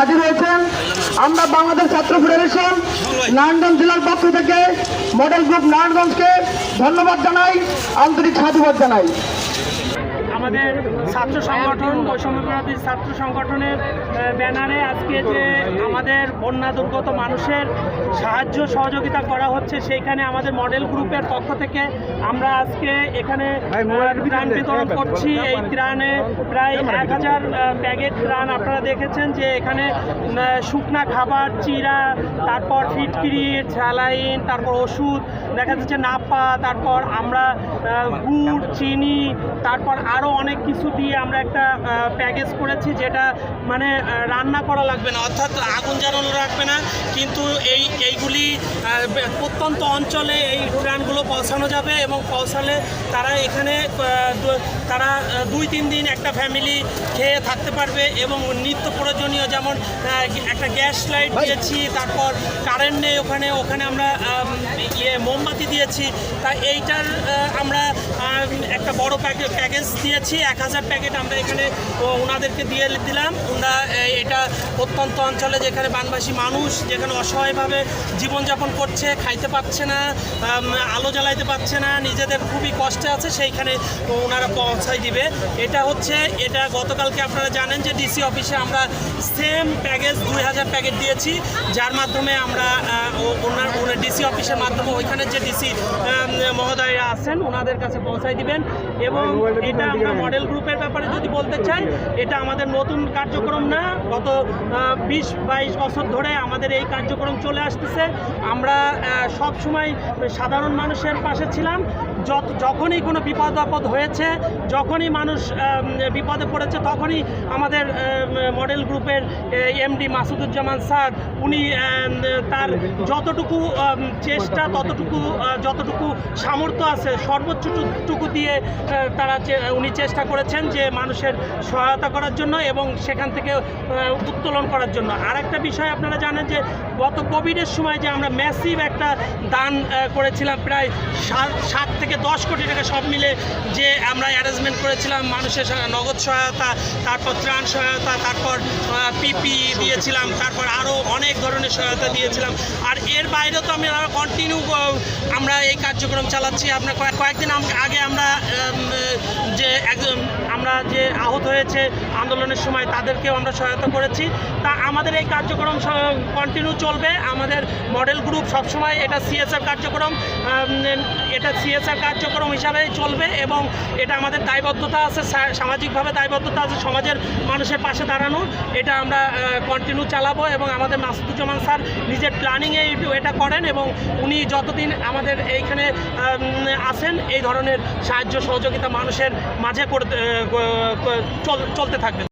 হাজির হয়েছেন। আমরা বাংলাদেশ ছাত্র ফেডারেশন নারায়ণগঞ্জ জেলার পক্ষ থেকে মডেল গ্রুপ নারায়ণগঞ্জকে ধন্যবাদ জানাই, আন্তরিক সাধুবাদ জানাই। আমাদের ছাত্র সংগঠন বৈষম্য বিরোধী ছাত্র সংগঠনের ব্যানারে আজকে যে আমাদের বন্যা দুর্গত মানুষের সাহায্য সহযোগিতা করা হচ্ছে সেইখানে আমাদের মডেল গ্রুপের পক্ষ থেকে আমরা আজকে এখানে ত্রাণ বিতরণ করছি। এই ত্রাণে প্রায় এক হাজার প্যাকেট ত্রাণ আপনারা দেখেছেন যে এখানে শুকনা খাবার চিরা তারপর ফিটকিরি স্যালাইন তারপর ওষুধ দেখা যাচ্ছে নাপা তারপর আমরা গুড় চিনি তারপর আরও অনেক কিছু দিয়ে আমরা একটা প্যাকেজ করেছি যেটা মানে রান্না করা লাগবে না। অর্থাৎ আগুন জ্বালানো রাখবে না, কিন্তু এই, এইগুলি প্রত্যন্ত অঞ্চলে এই উড়ানগুলো পৌঁছানো যাবে এবং পৌঁছালে তারা এখানে তারা দুই তিন দিন একটা ফ্যামিলি খেয়ে থাকতে পারবে এবং নিত্য প্রয়োজনীয় যেমন একটা গ্যাস লাইট দিয়েছি তারপর কারেন্ট নেই ওখানে ওখানে আমরা ইয়ে মোমবাতি দিয়েছি। তা এইটার আমরা একটা বড় প্যাকেজ প্যাকেজ দিয়েছি এক হাজার প্যাকেট আমরা এখানে ও, ওনাদেরকে দিয়ে দিলাম। ওনারা এটা প্রত্যন্ত অঞ্চলে যেখানে বানবাসী মানুষ যেখানে অসহায়ভাবে জীবনযাপন করছে খাইতে পাচ্ছে না আলো জ্বালাইতে পারছে না নিজেদের খুবই কষ্টে আছে সেইখানে ওনারা পৌঁছাই দিবে। এটা হচ্ছে, এটা গতকালকে আপনারা জানেন যে ডিসি অফিসে আমরা সেম প্যাকেজ দুই হাজার প্যাকেট দিয়েছি। যার মাধ্যমে আমরা ওনার ডিসি অফিসের মাধ্যমে ওইখানে যে ডিসি মহোদয়রা আছেন, ওনাদের কাছে পৌঁছাই দিবেন। এবং এটা আমরা মডেল গ্রুপের ব্যাপারে যদি বলতে চাই, এটা আমাদের নতুন কার্যক্রম না। গত বিশ, বাইশ বছর ধরে আমাদের এই কার্যক্রম চলে আসতেছে। আমরা সব সময় সাধারণ মানুষের পাশে ছিলাম। যখনই কোনো বিপদ আপদ হয়েছে, যখনই মানুষ বিপদে পড়েছে তখনই আমাদের মডেল গ্রুপের এমডি মাসুদুজ্জামান স্যার, উনি তার যতটুকু চেষ্টা, ততটুকু যতটুকু সামর্থ্য আছে সর্বোচ্চটুকু দিয়ে তারা উনি চেষ্টা করেছেন যে মানুষের সহায়তা করার জন্য এবং সেখান থেকে উত্তোলন করার জন্য। আর একটা বিষয় আপনারা জানেন যে, গত কোভিডের সময় যে আমরা ম্যাসিভ একটা দান করেছিলাম, প্রায় সাত থেকে দশ কোটি টাকা সব মিলে যে আমরা অ্যারেঞ্জমেন্ট করেছিলাম মানুষের নগদ সহায়তা, তারপর ত্রাণ সহায়তা, তারপর পিপি দিয়েছিলাম, তারপর আরও অনেক ধরনের সহায়তা দিয়েছিলাম। আর এর বাইরেও তো আমরা কন্টিনিউ আমরা এই কার্যক্রম চালাচ্ছি। আপনার কয়েক- কয়েকদিন আগে আমরা যে একজন, আমরা যে আহত হয়েছে আন্দোলনের সময় তাদেরকেও আমরা সহায়তা করেছি। তা আমাদের এই কার্যক্রম কন্টিনিউ চলবে। আমাদের মডেল গ্রুপ সবসময় এটা সিএসআর কার্যক্রম এটা সিএসআর কার্যক্রম হিসাবে চলবে এবং এটা আমাদের দায়বদ্ধতা আছে সামাজিকভাবে দায়বদ্ধতা আছে, সমাজের মানুষের পাশে দাঁড়ানো। এটা আমরা কন্টিনিউ চালাবো এবং আমাদের মাসুদুজ্জামান স্যার নিজের প্ল্যানিংয়ে এটা করেন এবং উনি যতদিন আমাদের এইখানে আসেন এই ধরনের সাহায্য সহযোগিতা মানুষের মাঝে চলতে থাকবে।